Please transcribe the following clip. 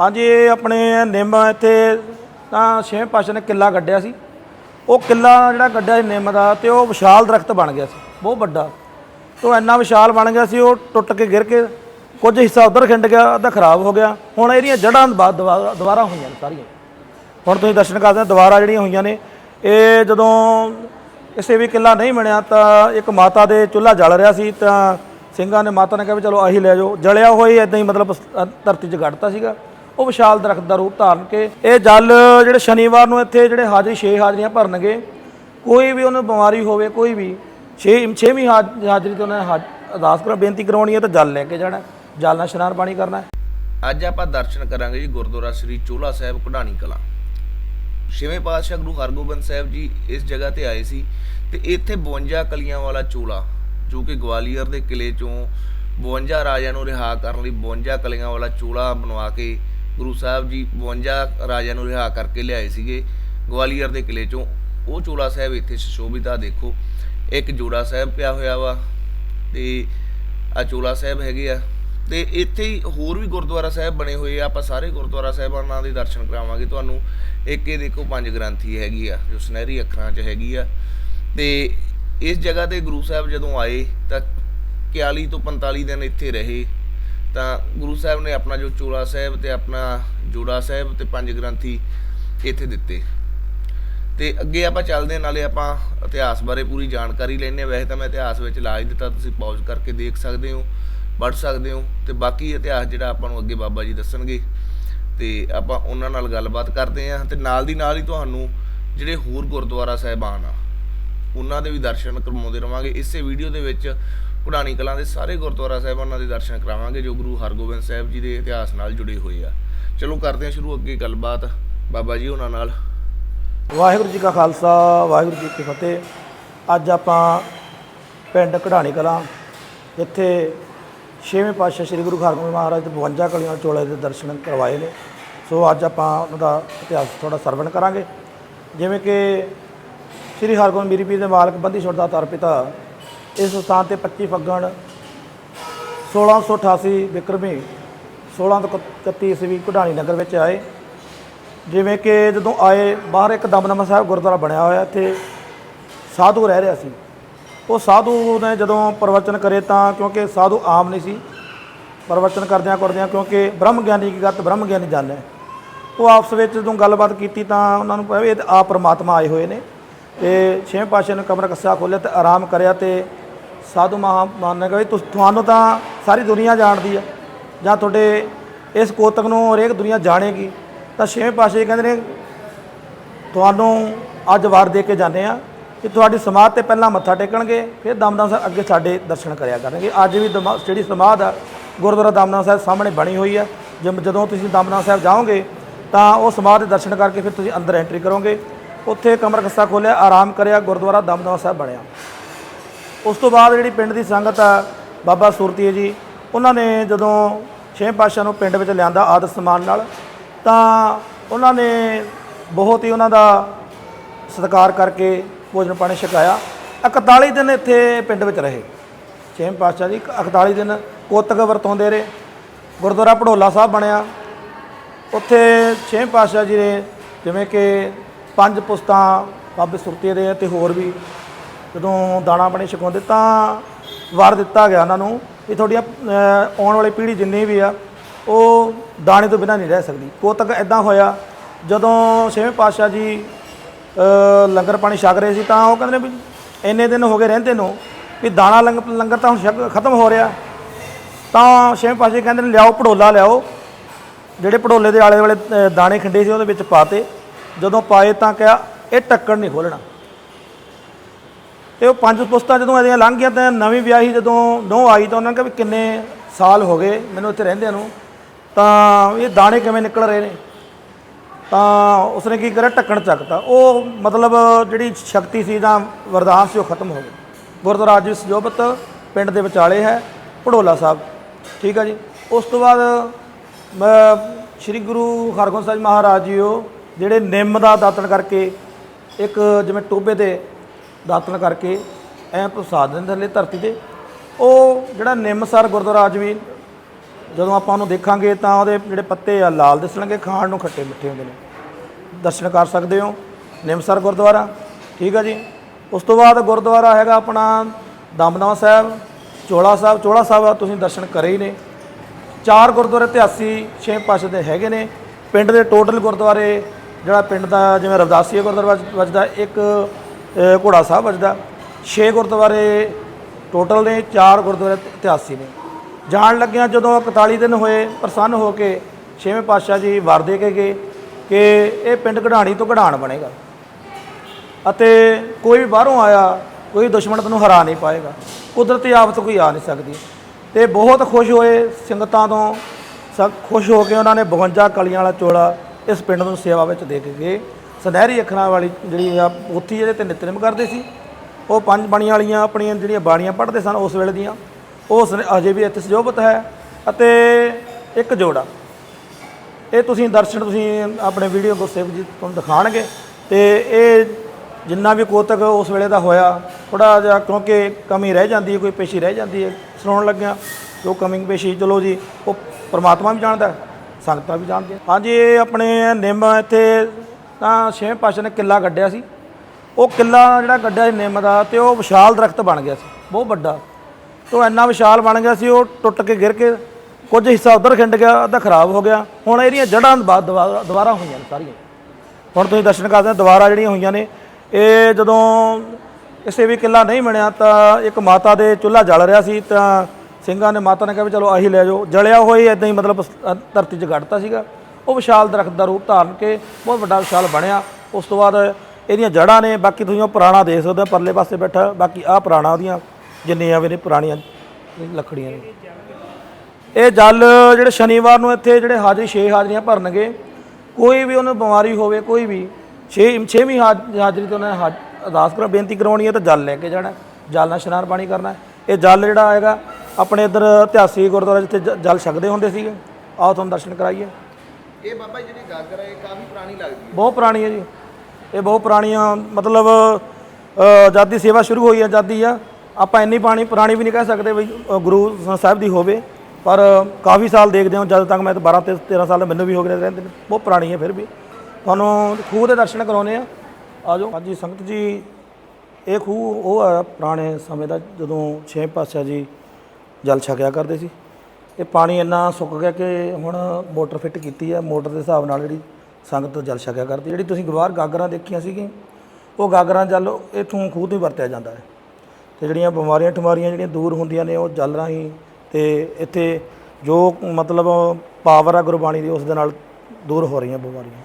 ਹਾਂਜੀ, ਇਹ ਆਪਣੇ ਨਿੰਮ ਇੱਥੇ ਤਾਂ ਛੇਵੇਂ ਪਾਸ਼ਾ ਨੇ ਕਿੱਲਾ ਗੱਡਿਆ ਸੀ। ਉਹ ਕਿੱਲਾ ਜਿਹੜਾ ਗੱਡਿਆ ਸੀ ਨਿੰਮ ਦਾ ਤੇ ਉਹ ਵਿਸ਼ਾਲ ਦਰਖਤ ਬਣ ਗਿਆ ਸੀ, ਬਹੁਤ ਵੱਡਾ। ਤੋਂ ਇੰਨਾ ਵਿਸ਼ਾਲ ਬਣ ਗਿਆ ਸੀ, ਉਹ ਟੁੱਟ ਕੇ ਗਿਰ ਕੇ ਕੁਝ ਹਿੱਸਾ ਉਧਰ ਖਿੰਡ ਗਿਆ, ਅੱਧਾ ਖਰਾਬ ਹੋ ਗਿਆ। ਹੁਣ ਇਹਦੀਆਂ ਜੜ੍ਹਾਂ ਦੁਬਾਰਾ ਹੋਈਆਂ ਨੇ ਸਾਰੀਆਂ। ਹੁਣ ਤੁਸੀਂ ਦਰਸ਼ਨ ਕਰਦੇ ਹੋ, ਦੁਬਾਰਾ ਜਿਹੜੀਆਂ ਹੋਈਆਂ ਨੇ, ਇਹ ਜਦੋਂ ਕਿਸੇ ਵੀ ਕਿੱਲਾ ਨਹੀਂ ਬਣਿਆ ਤਾਂ ਇੱਕ ਮਾਤਾ ਦੇ ਚੁੱਲ੍ਹਾ ਜਲ ਰਿਹਾ ਸੀ, ਤਾਂ ਸਿੰਘਾਂ ਨੇ ਮਾਤਾ ਨੇ ਕਿਹਾ ਵੀ ਚਲੋ ਆਹੀ ਲੈ ਜਾਓ। ਜਲਿਆ ਹੋਇਆ ਹੀ ਇਦਾਂ ਹੀ ਮਤਲਬ ਧਰਤੀ 'ਚ ਗੱਡਤਾ ਸੀਗਾ। ਉਹ ਵਿਸ਼ਾਲ ਦਰਖਤ ਦਾ ਰੂਪ ਧਾਰਨ ਕੇ ਇਹ ਜਲ ਜਿਹੜੇ ਸ਼ਨੀਵਾਰ ਨੂੰ ਇੱਥੇ ਜਿਹੜੇ ਹਾਜ਼ਰੀ, ਛੇ ਹਾਜ਼ਰੀਆਂ ਭਰਨਗੇ, ਕੋਈ ਵੀ ਉਹਨੂੰ ਬਿਮਾਰੀ ਹੋਵੇ, ਕੋਈ ਵੀ ਛੇ, ਛੇਵੀਂ ਹਾਜ਼- ਹਾਜ਼ਰੀ ਤੇ ਉਹਨਾਂ ਨੇ ਅਰਦਾਸ ਕਰ, ਬੇਨਤੀ ਕਰਾਉਣੀ ਹੈ ਤਾਂ ਜਲ ਲੈ ਕੇ ਜਾਣਾ ਜਲ ਨਾਲ ਇਸ਼ਨਾਨ ਪਾਣੀ ਕਰਨਾ ਅੱਜ ਆਪਾਂ ਦਰਸ਼ਨ ਕਰਾਂਗੇ ਜੀ ਗੁਰਦੁਆਰਾ ਸ੍ਰੀ ਚੋਲਾ ਸਾਹਿਬ ਕਢਾਣੀ ਕਲਾਂ। ਛੇਵੇਂ ਪਾਤਸ਼ਾਹ ਗੁਰੂ ਹਰਗੋਬਿੰਦ ਸਾਹਿਬ ਜੀ ਇਸ ਜਗ੍ਹਾ ਤੇ ਆਏ ਸੀ ਤੇ ਇੱਥੇ 52 ਕਲੀਆਂ ਵਾਲਾ ਚੋਲਾ, ਜੋ ਕਿ ਗਵਾਲੀਅਰ ਦੇ ਕਿਲੇ ਚੋਂ 52 ਰਾਜਿਆਂ ਨੂੰ ਰਿਹਾ ਕਰਨ ਲਈ 52 ਕਲੀਆਂ ਵਾਲਾ ਚੋਲਾ ਬਣਵਾ ਕੇ ਗੁਰੂ ਸਾਹਿਬ ਜੀ 52 ਰਾਜਿਆਂ ਨੂੰ ਰਿਹਾ ਕਰਕੇ ਲਿਆਏ ਸੀਗੇ, ਗਵਾਲੀਅਰ ਦੇ ਕਿਲੇ ਚੋਂ। ਉਹ ਚੋਲਾ ਸਾਹਿਬ ਇੱਥੇ ਸੁਸ਼ੋਭਿਤ ਆ, ਦੇਖੋ, ਇੱਕ ਜੋੜਾ ਸਾਹਿਬ ਪਿਆ ਹੋਇਆ ਵਾ ਤੇ ਆ ਚੋਲਾ ਸਾਹਿਬ ਹੈਗੇ ਆ। ਤੇ ਇੱਥੇ ਹੀ ਹੋਰ ਵੀ ਗੁਰਦੁਆਰਾ ਸਾਹਿਬ ਬਣੇ ਹੋਏ ਆ। ਆਪਾਂ ਸਾਰੇ ਗੁਰਦੁਆਰਾ ਸਾਹਿਬਾਨਾਂ ਦੇ ਦਰਸ਼ਨ ਕਰਾਵਾਂਗੇ ਤੁਹਾਨੂੰ। ਇੱਕ ਇਹ ਦੇਖੋ ਪੰਜ ਗ੍ਰੰਥੀ ਹੈਗੀ ਆ, ਜੋ ਸੁਨਹਿਰੀ ਅੱਖਰਾਂ 'ਚ ਹੈਗੀ ਆ। ਤੇ ਇਸ ਜਗ੍ਹਾ ਤੇ ਗੁਰੂ ਸਾਹਿਬ ਜਦੋਂ ਆਏ ਤਾਂ 41 ਤੋਂ 45 ਦਿਨ ਇੱਥੇ ਰਹੇ। ਤਾਂ ਗੁਰੂ ਸਾਹਿਬ ਨੇ ਆਪਣਾ ਜੋ ਚੋਲਾ ਸਾਹਿਬ ਤੇ ਆਪਣਾ ਜੋੜਾ ਸਾਹਿਬ ਤੇ ਪੰਜ ਗ੍ਰੰਥੀ ਇੱਥੇ ਦਿੱਤੇ। ਤੇ ਅੱਗੇ ਆਪਾਂ ਚੱਲਦੇ ਹਾਂ, ਨਾਲੇ ਆਪਾਂ ਇਤਿਹਾਸ ਬਾਰੇ ਪੂਰੀ ਜਾਣਕਾਰੀ ਲੈਣੇ ਵੈਸੇ ਤਾਂ ਮੈਂ ਇਤਿਹਾਸ ਵਿੱਚ ਲਾਜ ਦਿੱਤਾ, ਤੁਸੀਂ ਪੌਜ਼ ਕਰਕੇ ਦੇਖ ਸਕਦੇ ਹੋ, ਪੜ੍ਹ ਸਕਦੇ ਹੋ। ਤੇ ਬਾਕੀ ਇਤਿਹਾਸ ਜਿਹੜਾ ਆਪਾਂ ਨੂੰ ਅੱਗੇ ਬਾਬਾ ਜੀ ਦੱਸਣਗੇ, ਤੇ ਆਪਾਂ ਉਹਨਾਂ ਨਾਲ ਗੱਲਬਾਤ ਕਰਦੇ ਹਾਂ। ਤੇ ਨਾਲ ਦੀ ਨਾਲ ਹੀ ਤੁਹਾਨੂੰ ਜਿਹੜੇ ਹੋਰ ਗੁਰਦੁਆਰਾ ਸਾਹਿਬਾਨ ਆ, ਉਹਨਾਂ ਦੇ ਵੀ ਦਰਸ਼ਨ ਕਰਵਾਉਂਦੇ ਰਵਾਂਗੇ। ਇਸੇ ਵੀਡੀਓ ਦੇ ਵਿੱਚ ਕੁੜਾਣੀ ਕਲਾਂ ਦੇ ਸਾਰੇ ਗੁਰਦੁਆਰਾ ਸਾਹਿਬਾਨਾਂ ਦੇ ਦਰਸ਼ਨ ਕਰਾਵਾਂਗੇ, ਜੋ ਗੁਰੂ ਹਰਗੋਬਿੰਦ ਸਾਹਿਬ ਜੀ ਦੇ ਇਤਿਹਾਸ ਨਾਲ ਜੁੜੇ ਹੋਏ ਆ। ਚਲੋ ਕਰਦੇ ਹਾਂ ਸ਼ੁਰੂ ਅੱਗੇ ਗੱਲਬਾਤ। ਬਾਬਾ ਜੀ ਉਹਨਾਂ ਨਾਲ। ਵਾਹਿਗੁਰੂ ਜੀ ਕਾ ਖਾਲਸਾ, ਵਾਹਿਗੁਰੂ ਜੀ ਕੀ ਫਤਿਹ। ਅੱਜ ਆਪਾਂ ਪਿੰਡ ਕਢਾਣੀ ਕਲਾਂ, ਇੱਥੇ ਛੇਵੇਂ ਪਾਤਸ਼ਾਹ ਸ੍ਰੀ ਗੁਰੂ ਹਰਗੋਬਿੰਦ ਮਹਾਰਾਜ ਦੇ 52 ਕਲੀਆਂ ਚੋਲੇ ਦੇ ਦਰਸ਼ਨ ਕਰਵਾਏ ਨੇ। ਸੋ ਅੱਜ ਆਪਾਂ ਉਹਨਾਂ ਦਾ ਇਤਿਹਾਸ ਥੋੜਾ ਸਰਵਣ ਕਰਾਂਗੇ। ਜਿਵੇਂ ਕਿ ਸ੍ਰੀ ਹਰਗੋਬਿੰਦ, ਮੀਰੀ ਪੀਰ ਦੇ ਮਾਲਕ, ਬੰਦੀ ਛੋੜ ਦਾ ਤਰ ਪਿਤਾ ਇਸ ਸਥਾਨ ਤੇ 25 ਫੱਗਣ 1688 ਵਿਕਰਮੀ 16 ਤੋਂ 31 ਈਸਵੀ ਕਢਾਣੀ ਨਗਰ ਵਿੱਚ ਆਏ। ਜਿਵੇਂ ਕਿ ਜਦੋਂ ਆਏ, ਬਾਹਰ ਇੱਕ ਦਮਦਮਾ ਸਾਹਿਬ ਗੁਰਦੁਆਰਾ ਬਣਿਆ ਹੋਇਆ, ਇੱਥੇ ਸਾਧੂ ਰਹਿ ਰਿਹਾ ਸੀ। ਉਹ ਸਾਧੂ ਨੇ ਜਦੋਂ ਪ੍ਰਵਚਨ ਕਰੇ ਤਾਂ, ਕਿਉਂਕਿ ਸਾਧੂ ਆਮ ਨਹੀਂ ਸੀ, ਪ੍ਰਵਚਨ ਕਰਦਿਆਂ ਕਰਦਿਆਂ, ਕਿਉਂਕਿ ਬ੍ਰਹਮ ਗਿਆਨੀ ਕੀ ਗੱਤ ਬ੍ਰਹਮ ਗਿਆਨੀ ਜਾਣੈ। ਉਹ ਆਪਸ ਵਿੱਚ ਜਦੋਂ ਗੱਲਬਾਤ ਕੀਤੀ ਤਾਂ ਉਹਨਾਂ ਨੂੰ ਪਤਾ ਵੀ ਇਹ ਤਾਂ ਆ ਪਰਮਾਤਮਾ ਆਏ ਹੋਏ ਨੇ ਤੇ ਛੇਵੇਂ ਪਾਤਸ਼ਾਹ ਨੇ ਕਮਰਾ ਕੱਸਾ ਖੋਲ੍ਹਿਆ ਤੇ ਆਰਾਮ ਕਰਿਆ ਤੇ ਸਾਧੂ ਮਹਾਮਾਨ ਨੇ ਕਿਹਾ ਵੀ ਤੁਹਾਨੂੰ ਤਾਂ ਸਾਰੀ ਦੁਨੀਆ ਜਾਣਦੀ ਆ। ਜਾਂ ਤੁਹਾਡੇ ਇਸ ਕੋਤਕ ਨੂੰ ਹਰੇਕ ਦੁਨੀਆ ਜਾਣੇਗੀ। ਤਾਂ ਛੇਵੇਂ ਪਾਤਸ਼ਾਹ ਕਹਿੰਦੇ ਨੇ, ਤੁਹਾਨੂੰ ਅੱਜ ਵਾਰ ਦੇ ਕੇ ਜਾਂਦੇ ਆ ਕਿ ਤੁਹਾਡੀ ਸਮਾਧ ਤੇ ਪਹਿਲਾਂ ਮੱਥਾ ਟੇਕਣਗੇ, ਫਿਰ ਦਮਦਮ ਸਾਹਿਬ ਅੱਗੇ ਸਾਡੇ ਦਰਸ਼ਨ ਕਰਿਆ ਕਰਨਗੇ। ਅੱਜ ਵੀ ਦਮਾ- ਜਿਹੜੀ ਸਮਾਧ ਆ, ਗੁਰਦੁਆਰਾ ਦਮਦਮ ਸਾਹਿਬ ਸਾਹਮਣੇ ਬਣੀ ਹੋਈ ਆ। ਜਦੋਂ ਤੁਸੀਂ ਦਮਦਮ ਸਾਹਿਬ ਜਾਓਗੇ, ਤਾਂ ਉਹ ਸਮਾਧ ਦੇ ਦਰਸ਼ਨ ਕਰਕੇ ਫਿਰ ਤੁਸੀਂ ਅੰਦਰ ਐਂਟਰੀ ਕਰੋਗੇ। ਉੱਥੇ ਕਮਰ ਕੱਸਾ ਖੋਲਿਆ ਆਰਾਮ ਕਰਿਆ, ਗੁਰਦੁਆਰਾ ਦਮਦਮਾ ਸਾਹਿਬ ਬਣਿਆ। ਉਸ ਤੋਂ ਬਾਅਦ ਜਿਹੜੀ ਪਿੰਡ ਦੀ ਸੰਗਤ ਆ, ਬਾਬਾ ਸੂਰਤੀਏ ਜੀ, ਉਹਨਾਂ ਨੇ ਜਦੋਂ ਛੇ ਪਾਤਸ਼ਾਹ ਨੂੰ ਪਿੰਡ ਵਿੱਚ ਲਿਆਂਦਾ ਆਦਰ ਸਨਮਾਨ ਨਾਲ, ਤਾਂ ਉਹਨਾਂ ਨੇ ਬਹੁਤ ਹੀ ਉਹਨਾਂ ਦਾ ਸਤਿਕਾਰ ਕਰਕੇ ਭੋਜਨ ਪਾਣੀ ਛਕਾਇਆ। 41 ਦਿਨ ਇੱਥੇ ਪਿੰਡ ਵਿੱਚ ਰਹੇ। ਛੇ ਪਾਤਸ਼ਾਹ ਜੀ 41 ਦਿਨ ਕੋਤਕ ਵਰਤੋਂਦੇ ਰਹੇ। ਗੁਰਦੁਆਰਾ ਭੜੋਲਾ ਸਾਹਿਬ ਬਣਿਆ। ਉੱਥੇ ਛੇ ਪਾਤਸ਼ਾਹ ਜੀ ਨੇ ਜਿਵੇਂ ਕਿ ਪੰਜ ਪੁਸਤਾਂ ਬਾਬੇ ਸੁਰਤੀਏ ਦੇ ਤੇ ਹੋਰ ਵੀ ਜਦੋਂ ਦਾਣਾ ਪਾਣੀ ਛਕਾਉਂਦੇ ਤਾਂ ਵਰ ਦਿੱਤਾ ਗਿਆ ਉਹਨਾਂ ਨੂੰ ਵੀ ਤੁਹਾਡੀਆਂ ਅਹ, ਆਉਣ ਵਾਲੀ ਪੀੜ੍ਹੀ ਜਿੰਨੀ ਵੀ ਆ ਉਹ ਦਾਣੇ ਤੋਂ ਬਿਨਾਂ ਨਹੀਂ ਰਹਿ ਸਕਦੀ। ਕੋਤਕ ਇਦਾਂ ਹੋਇਆ ਜਦੋਂ ਛੇਵੇਂ ਪਾਤਸ਼ਾਹ ਜੀ ਅਹ, ਲੰਗਰ ਪਾਣੀ ਛਕ ਰਹੇ ਸੀ ਤਾਂ ਉਹ ਕਹਿੰਦੇ ਨੇ ਵੀ ਇੰਨੇ ਦਿਨ ਹੋ ਗਏ ਰਹਿੰਦੇ ਨੂੰ ਵੀ ਦਾਣਾ ਲੰਗ- ਲੰਗਰ ਤਾਂ ਹੁਣ ਛਕ- ਖਤਮ ਹੋ ਰਿਹਾ। ਤਾਂ ਛੇਵੇਂ ਪਾਤਸ਼ਾਹ ਜੀ ਕਹਿੰਦੇ ਨੇ ਲਿਆਓ ਭੜੋਲਾ ਲਿਆਓ। ਜਿਹੜੇ ਭੜੋਲੇ ਦੇ ਆਲੇ ਦੁਆਲੇ ਦਾਣੇ ਖਿੰਡੇ ਸੀ ਉਹਦੇ ਵਿੱਚ ਪਾਤੇ ਜਦੋਂ ਪਾਏ ਤਾਂ ਕਿਹਾ ਇਹ ਟੱਕਣ ਨਹੀਂ ਖੋਲਣਾ ਤੇ ਉਹ ਪੰਜ ਪੁਸਤਾਂ ਜਦੋਂ ਇਹਦੀਆਂ ਲੰਘ ਗਈਆਂ ਤਾਂ ਨਵੀਂ ਵਿਆਹੀ ਜਦੋਂ ਨੋ ਆਈ ਤਾਂ ਉਹਨਾਂ ਨੇ ਕਿਹਾ ਵੀ ਕਿੰਨੇ ਸਾਲ ਹੋ ਗਏ ਮੈਨੂੰ ਇੱਥੇ ਰਹਿੰਦਿਆਂ ਨੂੰ। ਤਾਂ ਇਹ ਦਾਣੇ ਕਿਵੇਂ ਨਿਕਲ ਰਹੇ ਨੇ? ਤਾਂ ਉਸਨੇ ਕੀ ਕਰਿਆ? ਢੱਕਣ ਚੱਕਤਾ ਉਹ ਮਤਲਬ ਜਿਹੜੀ ਸ਼ਕਤੀ ਸੀ ਜਾਂ ਵਰਦਾਨ ਸੀ ਉਹ ਖਤਮ ਹੋ ਗਿਆ ਗੁਰਦੁਆਰਾ ਅੱਜ ਸਜੋਬਤ ਪਿੰਡ ਦੇ ਵਿਚਾਲੇ ਹੈ, ਭੜੋਲਾ ਸਾਹਿਬ। ਠੀਕ ਆ ਜੀ? ਉਸ ਤੋਂ ਬਾਅਦ ਸ੍ਰੀ ਗੁਰੂ ਹਰਗੋਬਿੰਦ ਸਾਹਿਬ ਮਹਾਰਾਜ ਜੀ ਉਹ ਜਿਹੜੇ ਨਿੰਮ ਦਾ ਦਾਤਣ ਕਰਕੇ ਇੱਕ ਜਿਵੇਂ ਟੋਬੇ ਤੇ ਦਾਤਣ ਕਰਕੇ ਐ ਪ੍ਰਸਾਦ ਦਿੰਦੇ ਥੱਲੇ ਧਰਤੀ ਤੇ। ਉਹ ਜਿਹੜਾ ਨਿੰਮਸਰ ਗੁਰਦੁਆਰਾ ਅੱਜ ਵੀ ਜਦੋਂ ਆਪਾਂ ਉਹਨੂੰ ਦੇਖਾਂਗੇ ਤਾਂ ਉਹਦੇ ਜਿਹੜੇ ਪੱਤੇ ਆ, ਲਾਲ ਦਿਸਣਗੇ, ਖਾਣ ਨੂੰ ਖੱਟੇ ਮਿੱਠੇ ਹੁੰਦੇ ਨੇ। ਦਰਸ਼ਨ ਕਰ ਸਕਦੇ ਹੋ ਨਿਮਸਰ ਗੁਰਦੁਆਰਾ, ਠੀਕ ਆ ਜੀ? ਉਸ ਤੋਂ ਬਾਅਦ ਗੁਰਦੁਆਰਾ ਹੈਗਾ ਆਪਣਾ ਦਮਦਮਾ ਸਾਹਿਬ, ਚੋਲਾ ਸਾਹਿਬ। ਚੋਲਾ ਸਾਹਿਬ ਤੁਸੀਂ ਦਰਸ਼ਨ ਕਰੇ ਹੀ ਨੇ। ਚਾਰ ਗੁਰਦੁਆਰੇ ਇਤਿਹਾਸੀ ਛੇ ਪਾਸੇ ਦੇ ਹੈਗੇ ਨੇ। ਪਿੰਡ ਦੇ ਟੋਟਲ ਗੁਰਦੁਆਰੇ, ਜਿਹੜਾ ਪਿੰਡ ਦਾ ਜਿਵੇਂ ਰਵਦਾਸੀਆ ਗੁਰਦੁਆਰਾ ਵੱਜਦਾ, ਇੱਕ ਘੋੜਾ ਸਾਹਿਬ ਵੱਜਦਾ। ਛੇ ਗੁਰਦੁਆਰੇ ਟੋਟਲ ਨੇ, ਚਾਰ ਗੁਰਦੁਆਰੇ ਇਤਿਹਾਸੀ ਨੇ। ਜਾਣ ਲੱਗਿਆਂ ਜਦੋਂ 41 ਦਿਨ ਹੋਏ, ਪ੍ਰਸੰਨ ਹੋ ਕੇ ਛੇਵੇਂ ਪਾਤਸ਼ਾਹ ਜੀ ਵਰ ਦੇ ਕੇ ਗਏ ਕਿ ਇਹ ਪਿੰਡ ਕਢਾਣੀ ਤੋਂ ਕਢਾਣ ਬਣੇਗਾ। ਅਤੇ ਕੋਈ ਵੀ ਬਾਹਰੋਂ ਆਇਆ, ਕੋਈ ਦੁਸ਼ਮਣ ਤੈਨੂੰ ਹਰਾ ਨਹੀਂ ਪਾਏਗਾ। ਕੁਦਰਤੀ ਆਫਤ ਕੋਈ ਆ ਨਹੀਂ ਸਕਦੀ। ਤੇ ਬਹੁਤ ਖੁਸ਼ ਹੋਏ ਸੰਗਤਾਂ ਤੋਂ, ਸਭ ਖੁਸ਼ ਹੋ ਕੇ ਉਹਨਾਂ ਨੇ 52 ਕਲੀਆਂ ਵਾਲਾ ਚੋਲਾ ਇਸ ਪਿੰਡ ਨੂੰ ਸੇਵਾ ਵਿੱਚ ਦੇ ਕੇ ਗਏ। ਸੁਨਹਿਰੀ ਅੱਖਰਾਂ ਵਾਲੀ ਜਿਹੜੀ ਆ ਪੋਥੀ ਇਹਦੇ ਤੇ ਨਿਤਨੇਮ ਕਰਦੇ ਸੀ। ਉਹ ਪੰਜ ਬਾਣੀਆਂ ਵਾਲੀਆਂ ਆਪਣੀਆਂ ਜਿਹੜੀਆਂ ਬਾਣੀਆਂ ਪੜ੍ਹਦੇ ਸਨ ਉਸ ਵੇਲੇ ਦੀਆਂ। ਉਹ ਸ- ਅਜੇ ਵੀ ਇੱਥੇ ਸਜੋਬਤ ਹੈ ਅਤੇ ਇੱਕ ਜੋੜਾ। ਇਹ ਤੁਸੀਂ ਦਰਸ਼ਨ ਤੁਸੀਂ ਆਪਣੇ ਵੀਡੀਓ ਗੁਰਸੇਵ ਜੀ ਤੁਹਾਨੂੰ ਦਿਖਾਣਗੇ ਤੇ ਇਹ ਜਿੰਨਾ ਵੀ ਕੋਤਕ ਉਸ ਵੇਲੇ ਦਾ ਹੋਇਆ ਥੋੜਾ ਜਿਹਾ ਕਿਉਂਕਿ ਕਮੀ ਰਹਿ ਜਾਂਦੀ ਹੈ, ਕੋਈ ਪੇਸ਼ੀ ਰਹਿ ਜਾਂਦੀ ਹੈ, ਸੁਣਾਉਣ ਲੱਗਿਆ ਜੋ ਕਮਿੰਗ ਪੇਸ਼ੀ, ਚਲੋ ਜੀ, ਉਹ ਪਰਮਾਤਮਾ ਵੀ ਜਾਣਦਾ, ਸੰਗਤਾਂ ਵੀ ਜਾਣਦੀਆਂ। ਹਾਂਜੀ, ਇਹ ਆਪਣੇ ਨਿੰਮ ਇੱਥੇ ਤਾਂ ਛੇਵੇਂ ਪਾਤਸ਼ਾਹ ਨੇ ਕਿੱਲਾ ਗੱਡਿਆ ਸੀ। ਉਹ ਕਿੱਲਾ ਜਿਹੜਾ ਗੱਡਿਆ ਸੀ ਨਿੰਮ ਦਾ ਤੇ ਉਹ ਵਿਸ਼ਾਲ ਦਰਖਤ ਬਣ ਗਿਆ ਸੀ, ਬਹੁਤ ਵੱਡਾ। ਤੋਂ ਇੰਨਾ ਵਿਸ਼ਾਲ ਬਣ ਗਿਆ ਸੀ, ਉਹ ਟੁੱਟ ਕੇ ਗਿਰ ਕੇ ਕੁਝ ਹਿੱਸਾ ਉਧਰ ਖਿੰਡ ਗਿਆ, ਅੱਧਾ ਖਰਾਬ ਹੋ ਗਿਆ। ਹੁਣ ਇਹਦੀਆਂ ਜੜ੍ਹਾਂ ਬਾਅਦ ਦੁਬਾਰਾ ਦੁਬਾਰਾ ਹੋਈਆਂ ਨੇ ਸਾਰੀਆਂ। ਹੁਣ ਤੁਸੀਂ ਦਰਸ਼ਨ ਕਰਦੇ ਹੋ, ਦੁਬਾਰਾ ਜਿਹੜੀਆਂ ਹੋਈਆਂ ਨੇ, ਇਹ ਜਦੋਂ ਕਿਸੇ ਵੀ ਕਿੱਲਾ ਨਹੀਂ ਬਣਿਆ ਤਾਂ ਇੱਕ ਮਾਤਾ ਦੇ ਚੁੱਲ੍ਹਾ ਜਲ ਰਿਹਾ ਸੀ, ਤਾਂ ਸਿੰਘਾਂ ਨੇ ਮਾਤਾ ਨੇ ਕਿਹਾ ਵੀ ਚਲੋ ਆਹੀ ਲੈ ਜਾਓ। ਜਲਿਆ ਹੋਈ ਇਦਾਂ ਹੀ ਮਤਲਬ ਧਰਤੀ 'ਚ ਗੱਡਤਾ ਸੀਗਾ। ਉਹ ਵਿਸ਼ਾਲ ਦਰਖਤ ਦਾ ਰੂਪ ਧਾਰਨ ਕੇ ਬਹੁਤ ਵੱਡਾ ਵਿਸ਼ਾਲ ਬਣਿਆ। ਉਸ ਤੋਂ ਬਾਅਦ ਇਹਦੀਆਂ ਜੜ੍ਹਾਂ ਨੇ, ਬਾਕੀ ਤੁਸੀਂ ਉਹ ਪੁਰਾਣਾ ਦੇਖ ਸਕਦੇ ਹੋ, ਪਰਲੇ ਪਾਸੇ ਬੈਠਾ, ਬਾਕੀ ਆਹ ਪੁਰਾਣਾ ਉਹਦੀਆਂ ਜਿੰਨੀਆਂ ਵੀ ਨੇ ਪੁਰਾਣੀਆਂ ਲੱਕੜੀਆਂ ਨੇ। ਇਹ ਜਲ ਜਿਹੜੇ ਸ਼ਨੀਵਾਰ ਨੂੰ ਇੱਥੇ ਜਿਹੜੇ ਹਾਜ਼ਰੀ, ਛੇ ਹਾਜ਼ਰੀਆਂ ਭਰਨਗੇ, ਕੋਈ ਵੀ ਉਹਨੂੰ ਬਿਮਾਰੀ ਹੋਵੇ, ਕੋਈ ਵੀ, ਛੇ, ਛੇਵੀਂ ਹਾਜ਼- ਹਾਜ਼ਰੀ ਤੇ ਉਹਨਾਂ ਨੇ ਹਾਜ਼- ਅਰਦਾਸ ਕਰ, ਬੇਨਤੀ ਕਰਾਉਣੀ ਹੈ ਤਾਂ ਜਲ ਲੈ ਕੇ ਜਾਣਾ, ਜਲ ਨਾਲ ਇਸ਼ਨਾਨ ਪਾਣੀ ਕਰਨਾ। ਇਹ ਜਲ ਜਿਹੜਾ ਹੈਗਾ, ਆਪਣੇ ਇੱਧਰ ਇਤਿਹਾਸਿਕ ਗੁਰਦੁਆਰਾ ਜਿੱਥੇ ਜ- ਜਲ ਛਕਦੇ ਹੁੰਦੇ ਸੀਗੇ, ਆਓ ਤੁਹਾਨੂੰ ਦਰਸ਼ਨ ਕਰਾਈਏ। ਇਹ ਬਾਬਾ ਜਿਹੜੀ ਗਾਗਰ ਹੈ ਇਹ ਕਾਫੀ ਪੁਰਾਣੀ ਲੱਗਦੀ ਹੈ। ਬਹੁਤ ਪੁਰਾਣੀ ਹੈ ਜੀ। ਇਹ ਬਹੁਤ ਪੁਰਾਣੀਆਂ ਮਤਲਬ ਅ, ਜਦ ਦੀ ਸੇਵਾ ਸ਼ੁਰੂ ਹੋਈ ਹੈ ਜਦ ਦੀ ਆ। ਆਪਾਂ ਇੰਨੀ ਪਾਣੀ ਪੁਰਾਣੀ ਵੀ ਨਹੀਂ ਕਹਿ ਸਕਦੇ ਵੀ ਅ, ਗੁਰੂ ਸਾਹਿਬ ਦੀ ਹੋਵੇ। ਪਰ ਕਾਫੀ ਸਾਲ ਦੇਖਦੇ ਹਾਂ ਜਦ ਤੱਕ ਮੈਂ ਤਾਂ 12 ਤੇ 13 ਸਾਲ ਦਾ ਮੈਨੂੰ ਵੀ ਹੋ ਗਏ ਰਹਿੰਦੇ ਨੇ। ਬਹੁਤ ਪੁਰਾਣੀ ਹੈ ਫਿਰ ਵੀ। ਤੁਹਾਨੂੰ ਖੂਹ ਦੇ ਦਰਸ਼ਨ ਕਰਾਉਨੇ ਆ। ਆਜੋ ਹਾਂਜੀ ਸੰਗਤ ਜੀ ਇਹ ਖੂਹ ਉਹ ਆ ਪੁਰਾਣੇ ਸਮੇਂ ਦਾ ਜਦੋਂ ਛੇ ਪਾਤਸ਼ਾਹ ਜੀ ਜਲ ਛਕਿਆ ਕਰਦੇ ਸੀ। ਇਹ ਪਾਣੀ ਇੰਨਾ ਸੁੱਕ ਗਿਆ ਕਿ ਹੁਣ ਮੋਟਰ ਫਿੱਟ ਕੀਤੀ ਹੈ ਮੋਟਰ ਦੇ ਹਿਸਾਬ ਨਾਲ ਜਿਹੜੀ ਸੰਗਤ ਜਲ ਛਕਿਆ ਕਰਦੀ ਜਿਹੜੀ ਤੁਸੀਂ ਗਵਾਰ ਗਾਗਰਾਂ ਦੇਖੀਆਂ ਸੀਗੀਆਂ, ਉਹ ਗਾਗਰਾਂ ਜਲ ਇਥੋਂ ਖੂਹ ਤੋਂ ਹੀ ਵਰਤਿਆ ਜਾਂਦਾ ਹੈ। ਤੇ ਜਿਹੜੀਆਂ ਬਿਮਾਰੀਆਂ ਠਮਾਰੀਆਂ ਜਿਹੜੀਆਂ ਦੂਰ ਹੁੰਦੀਆਂ ਨੇ, ਉਹ ਜਲ ਰਾਹੀਂ ਤੇ ਇੱਥੇ ਜੋ ਮਤਲਬ ਪਾਵਰ ਆ ਗੁਰਬਾਣੀ ਦੀ, ਉਸ ਦੇ ਨਾਲ ਦੂਰ ਹੋ ਰਹੀਆਂ ਬਿਮਾਰੀਆਂ।